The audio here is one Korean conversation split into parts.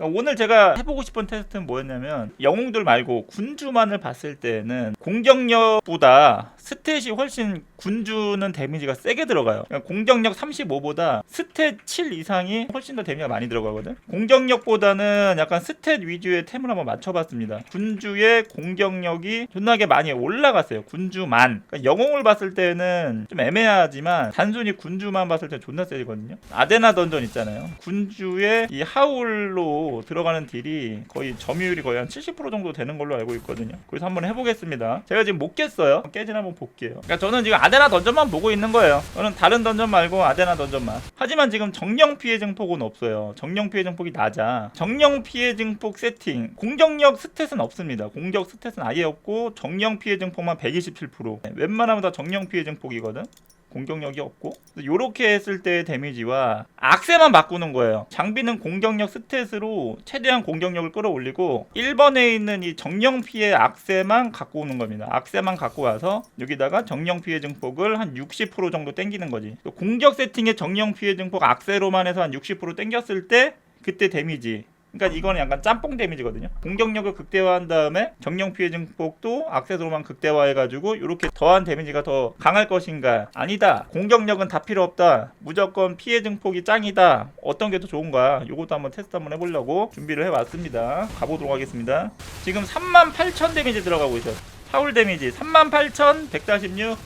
그러니까 오늘 제가 해보고 싶은 테스트는 뭐였냐면 영웅들 말고 군주만을 봤을 때는 공격력보다 스탯이 훨씬 군주는 데미지가 세게 들어가요. 그러니까 공격력 35보다 스탯 7 이상이 훨씬 더 데미지가 많이 들어가거든. 공격력보다는 약간 스탯 위주의 템을 한번 맞춰봤습니다. 군주의 공격력이 존나게 많이 올라갔어요. 군주만. 그러니까 영웅을 봤을 때는 좀 애매하지만 단순히 군주만 봤을 때 존나 세거든요. 아데나 던전 있잖아요. 군주의 이 하울로 들어가는 딜이 거의 점유율이 거의 한 70% 정도 되는 걸로 알고 있거든요. 그래서 한번 해보겠습니다. 제가 지금 못 깼어요. 깨진 한번 볼게요. 그러니까 저는 지금 아데나 던전만 보고 있는 거예요. 저는 다른 던전 말고 아데나 던전만. 하지만 지금 정령 피해 증폭은 없어요. 정령 피해 증폭이 낮아. 정령 피해 증폭 세팅. 공격력 스탯은 없습니다. 공격 스탯은 아예 없고 정령 피해 증폭만 127%. 네, 웬만하면 다 정령 피해 증폭이거든. 공격력이 없고 요렇게 했을 때의 데미지와 악세만 바꾸는 거예요. 장비는 공격력 스탯으로 최대한 공격력을 끌어올리고 1번에 있는 이 정령 피해 악세만 갖고 오는 겁니다. 악세만 갖고 와서 여기다가 정령 피해 증폭을 한 60% 정도 땡기는 거지. 공격 세팅의 정령 피해 증폭 악세로만 해서 한 60% 땡겼을 때 그때 데미지 그러니까 이거는 약간 짬뽕 데미지거든요. 공격력을 극대화한 다음에 정령 피해 증폭도 악세도로만 극대화해가지고 이렇게 더한 데미지가 더 강할 것인가? 아니다. 공격력은 다 필요 없다. 무조건 피해 증폭이 짱이다. 어떤 게 더 좋은가? 요것도 한번 테스트 한번 해보려고 준비를 해왔습니다. 가보도록 하겠습니다. 지금 38,000 데미지 들어가고 있어. 파울 데미지 38,146.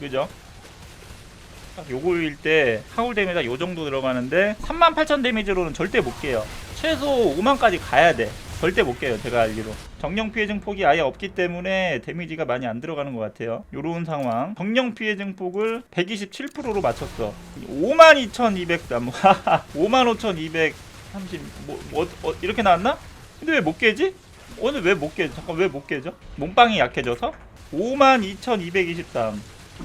그죠? 딱 요거일 때 하울 데미지가 요 정도 들어가는데 38,000 데미지로는 절대 못 깨요. 최소 5만까지 가야 돼. 절대 못 깨요. 제가 알기로. 정령 피해 증폭이 아예 없기 때문에 데미지가 많이 안 들어가는 것 같아요. 요런 상황. 정령 피해 증폭을 127%로 맞췄어. 52,203. 55,230. 뭐, 뭐 어, 이렇게 나왔나? 근데 왜 못 깨지? 오늘 왜 못 깨져? 잠깐 왜 못 깨져? 몸빵이 약해져서? 52,223.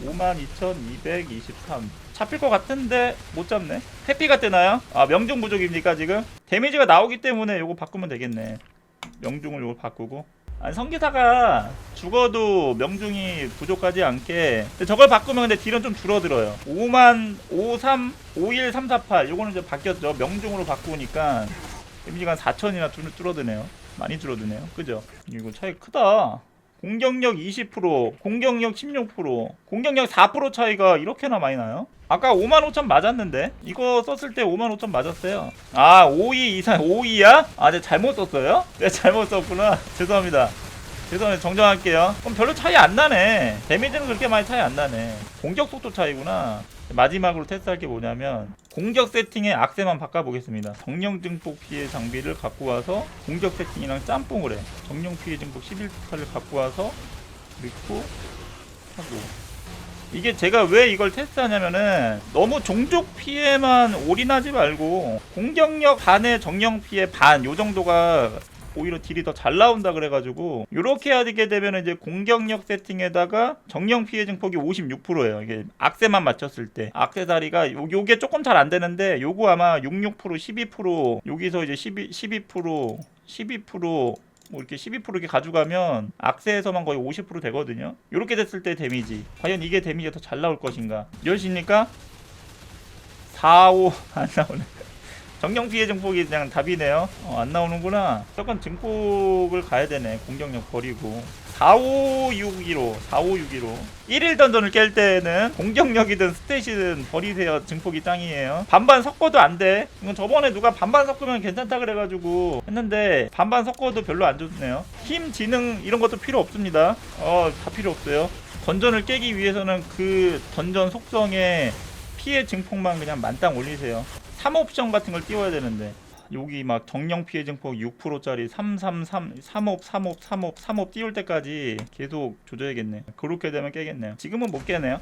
52,223 잡힐 것 같은데 못 잡네. 해피가 뜨나요? 아 명중 부족입니까 지금? 데미지가 나오기 때문에 요거 바꾸면 되겠네. 명중을 요거 바꾸고. 아니 성기사가 죽어도 명중이 부족하지 않게. 근데 저걸 바꾸면 근데 딜은 좀 줄어들어요. 5만 53 51 348 요거는 이제 바뀌었죠. 명중으로 바꾸니까 데미지가 한 4천이나 줄어드네요. 많이 줄어드네요. 그죠? 이거 차이 크다 공격력 20%, 공격력 16%, 공격력 4% 차이가 이렇게나 많이 나요? 아까 55,000 맞았는데 이거 썼을 때 55,000 맞았어요. 아, 52 이상 52야? 아, 내가 잘못 썼어요? 내가 잘못 썼구나. 죄송합니다. 죄송해요. 정정할게요. 그럼 별로 차이 안 나네. 데미지는 그렇게 많이 차이 안 나네. 공격 속도 차이구나. 마지막으로 테스트할 게 뭐냐면 공격 세팅의 악세만 바꿔보겠습니다. 정령 증폭 피해 장비를 갖고 와서 공격 세팅이랑 짬뽕을 해. 정령 피해 증폭 11타를 갖고 와서 넣고 하고 이게 제가 왜 이걸 테스트하냐면은 너무 종족 피해만 올인하지 말고 공격력 반에 정령 피해 반 요 정도가 오히려 딜이 더 잘 나온다 그래가지고 이렇게 하게 되면 이제 공격력 세팅에다가 정령 피해 증폭이 56%예요. 이게 악세만 맞췄을 때 악세다리가 요, 요게 조금 잘 안 되는데 요거 아마 66% 12% 여기서 이제 12 12% 12%뭐 이렇게 12% 이렇게 가져가면 악세에서만 거의 50% 되거든요. 이렇게 됐을 때 데미지 과연 이게 데미지가 더 잘 나올 것인가? 이러십니까? 4, 5 안 나오네. 정령 피해 증폭이 그냥 답이네요. 어, 안 나오는구나. 무조건 증폭을 가야 되네. 공격력 버리고. 4561호, 4561호. 1일 던전을 깰 때는 공격력이든 스탯이든 버리세요. 증폭이 짱이에요. 반반 섞어도 안 돼. 이건 저번에 누가 반반 섞으면 괜찮다 그래가지고 했는데 반반 섞어도 별로 안 좋네요. 힘, 지능 이런 것도 필요 없습니다. 어, 다 필요 없어요. 던전을 깨기 위해서는 그 던전 속성에 피해 증폭만 그냥 만땅 올리세요. 3옵션 같은 걸 띄워야 되는데 여기 막 정령 피해 증폭 6%짜리 333 3옵 3옵 3옵 3옵 띄울 때까지 계속 조져야겠네. 그렇게 되면 깨겠네요. 지금은 못 깨네요.